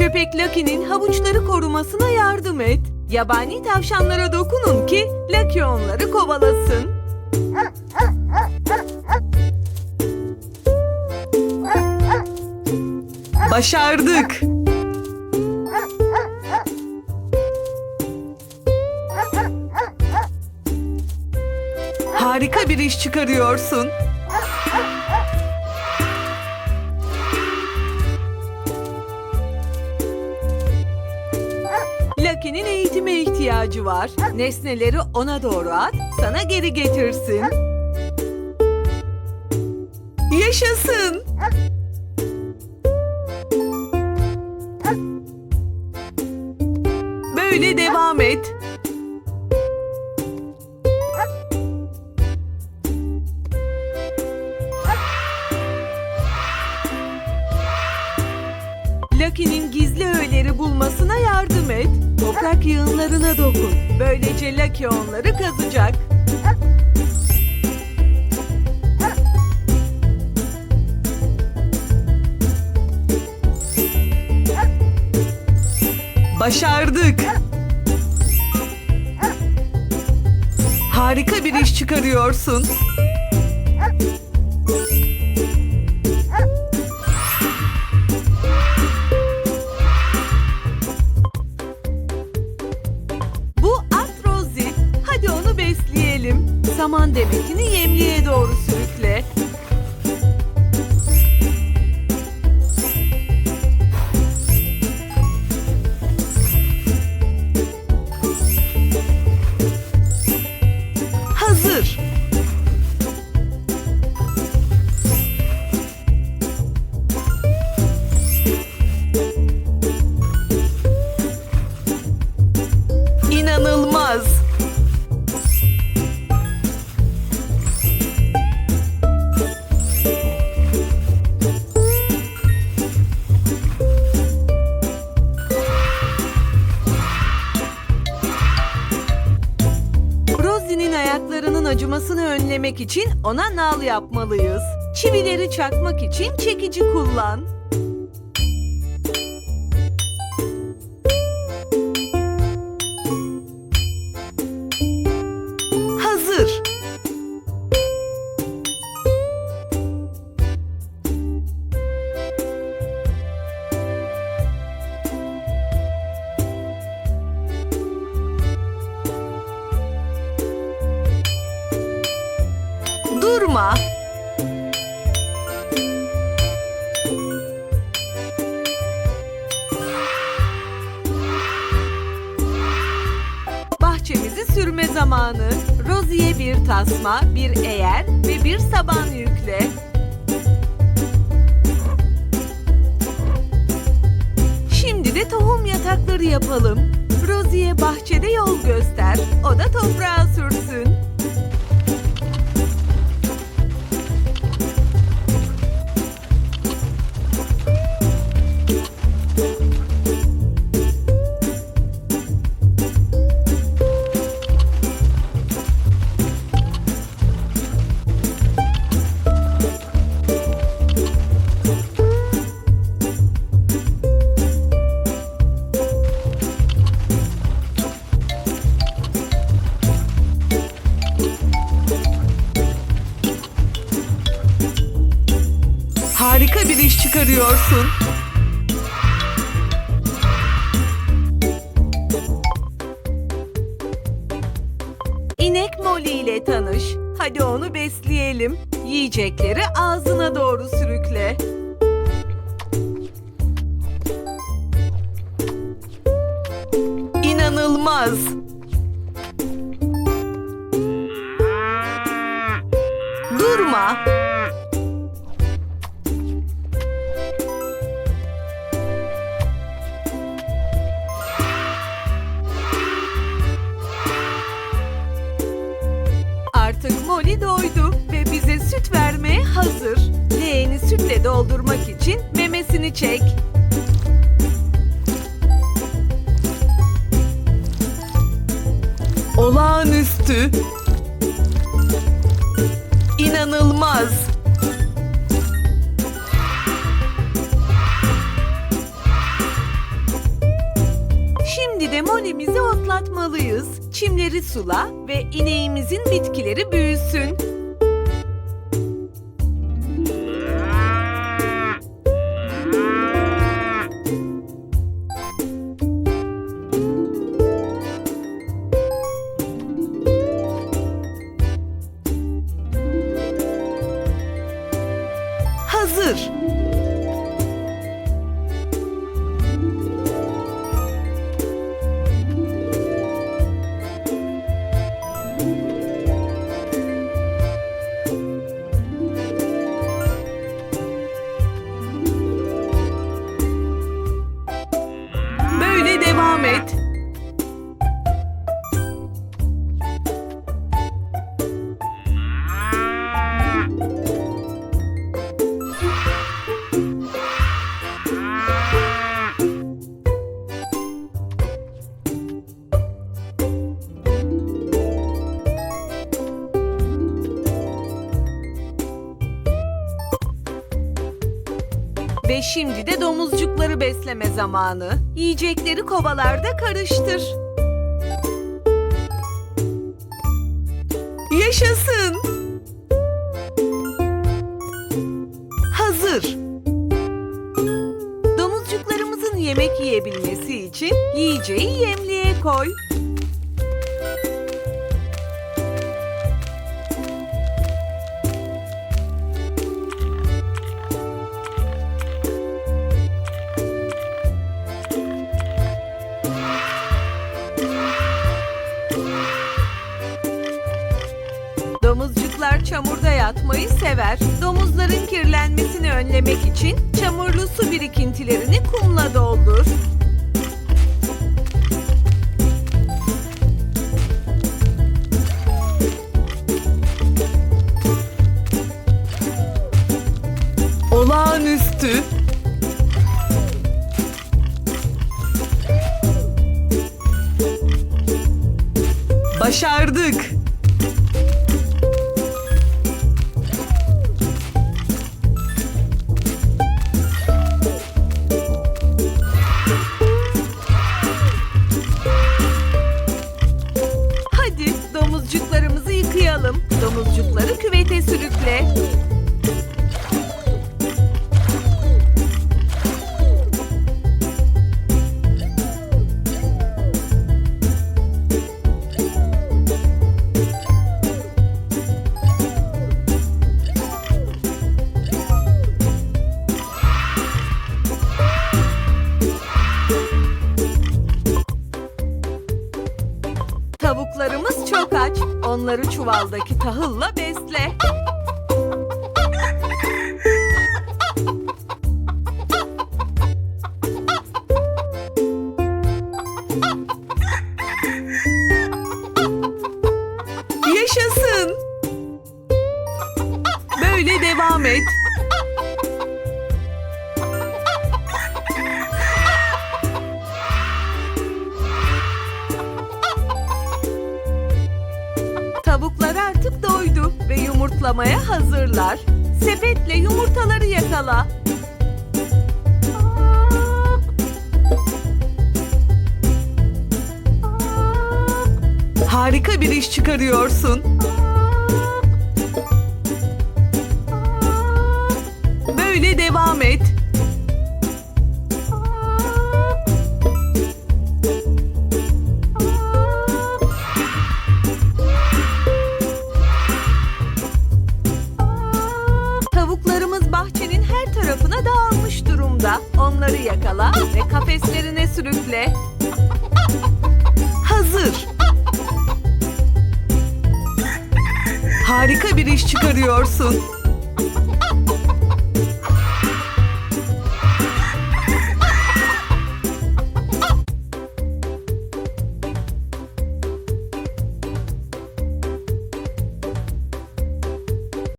Köpek Lucky'nin havuçları korumasına yardım et. Yabani tavşanlara dokunun ki Lucky onları kovalasın. Başardık. Harika bir iş çıkarıyorsun. İhtiyacı var. Nesneleri ona doğru at, sana geri getirsin. Yaşasın. Böyle devam et. Lucky'nin gizli öğeleri bulmasına yardım et. Toprak yığınlarına dokun. Böylece Lucky onları kazacak. Başardık. Harika bir iş çıkarıyorsun. İçin ona nal yapmalıyız. Çivileri çakmak için çekici kullan. Sürme zamanı. Rosie'ye bir tasma, bir eğer ve bir saban yükle. Şimdi de tohum yatakları yapalım. Rosie'ye bahçede yol göster. O da toprağa sürsün. Harika bir iş çıkarıyorsun. İnek Molly ile tanış. Hadi onu besleyelim. Yiyecekleri ağzına doğru sürükle. İnanılmaz. Molly doydu ve bize süt vermeye hazır. Leğeni sütle doldurmak için memesini çek. Olağanüstü. İnanılmaz. Şimdi de molimizi otlatmalıyız. Çimleri sula ve ineğimizin bitkileri büyüsün. Hazır. Böyle Ve şimdi de domuzcukları besleme zamanı. Yiyecekleri kovalarda karıştır. Yaşasın. Hazır. Domuzcuklarımızın yemek yiyebilmesi için yiyeceği yemliğe koy. Çamurda yatmayı sever. Domuzların kirlenmesini önlemek için çamurlu su birikintilerini kumla doldur. Olağanüstü. Başardık. Onları çuvaldaki tahılla besle. Yumurtlamaya hazırlar. Sepetle yumurtaları yakala. Harika bir iş çıkarıyorsun. Böyle devam et. Harika bir iş çıkarıyorsun.